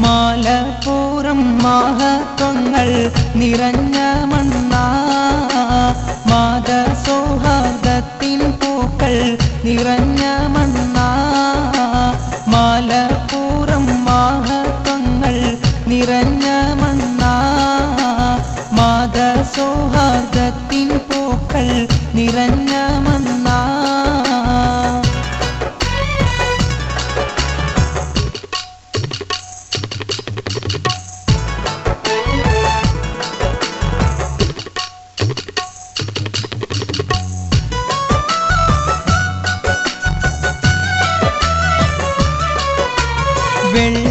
മാലപൂരം മാഹത്വങ്ങൾ നിറഞ്ഞ മണ്ണ. മാതസൗഹാർദ്ദത്തിൻ പൂക്കൾ നിറഞ്ഞ മണ്ണ. മാലപൂരം മാഹത്വങ്ങൾ നിറഞ്ഞ മണ്ണ. മാതസൗഹാർദ്ദത്തിൻ പൂക്കൾ നിറഞ്ഞ മണ്ണ.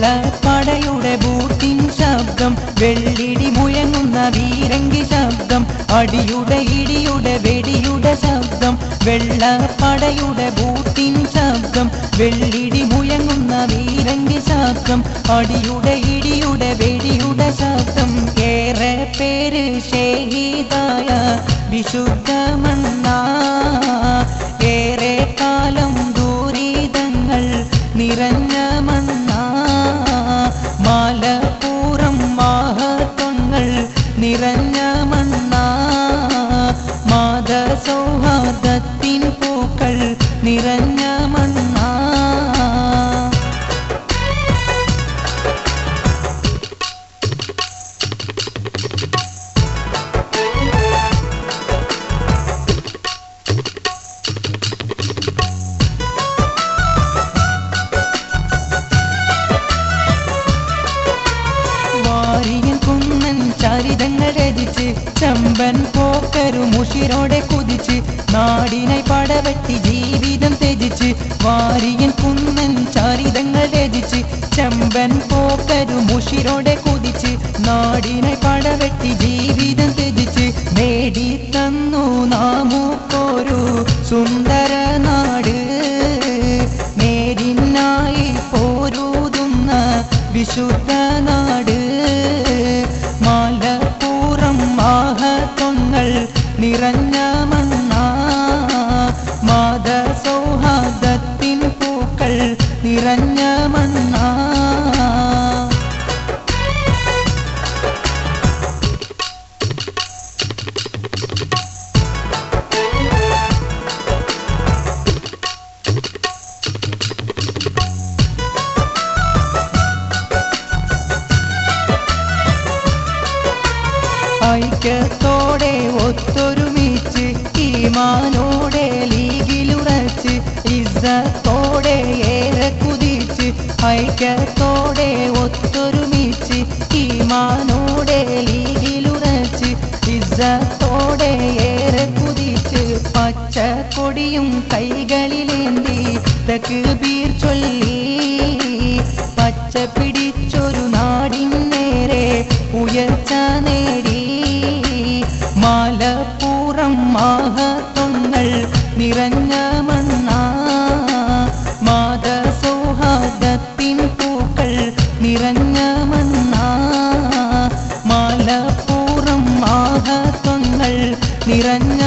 വെള്ളപ്പടയുടെ ബൂട്ടിൻ ശബ്ദം വെള്ളിടി മുഴങ്ങുന്ന വീരങ്കി ശബ്ദം അടിയുടെ ഇടിയുടെ വെടിയുടെ ശബ്ദം വെള്ളപ്പടയുടെ ബൂട്ടിൻ ശബ്ദം വെള്ളിടി മുഴങ്ങുന്ന വീരങ്കി ശബ്ദം അടിയുടെ ഇടിയുടെ വെടിയുടെ ശബ്ദം. ഏറെ പേര് ഷേഹിതായ വിശുദ്ധ മാതസൗഹാർദ്ദത്തിൻ പൂക്കൾ നിറഞ്ഞ മണ്ണ. വാരിയൻ രചിച്ച് ചമ്പൻ പോക്കരു മുഷിരോടെ കുതിച്ച് നാടിനെ പടവെട്ടി ജീവിതം ത്യജിച്ച് വാരിയൻ കുന്നൻ ചരിതങ്ങൾ രചിച്ച് ചമ്പൻ പോക്കരു മുഷിരോടെ കുതിച്ച് നാടിനെ പടവെട്ടി ജീവിതം ത്യജിച്ച് നേടി തന്നു നാമൂക്കോരു സുന്ദര നാട്. നേരിനായി പോരൂതുന്ന വിശുദ്ധ നാട്. മാലപൂറം നിറഞ്ഞ മണ്ണ. മാതസൗഹാർദ്ദത്തിൻ പൂക്കൾ നിറഞ്ഞ ഐക്യത്തോടെ ഒത്തൊരുമിച്ച് ഈമാനോടെ ലീഗിലുറച്ച് ഇസത്തോടെ ഏറെ കുതിച്ച് ഐക്യത്തോടെ ഒത്തൊരുമിച്ച് ഈമാനോടെ ലീഗിലുറച്ച് ഇസത്തോടെ ഏറെ കുതിച്ച് പച്ചക്കൊടിയും കൈകളിലേന്തി തക്ബീർ ചൊല്ലി. പച്ച പിടിച്ചൊരു നാടിൻ നേരെ ഉയർച്ച നിറഞ്ഞ മണ്ണ മാതസൗഹാർദ്ദത്തിൻ പൂക്കൾ നിറഞ്ഞ മണ്ണ മാലപ്പൂറം മഹത്വങ്ങൾ നിറഞ്ഞ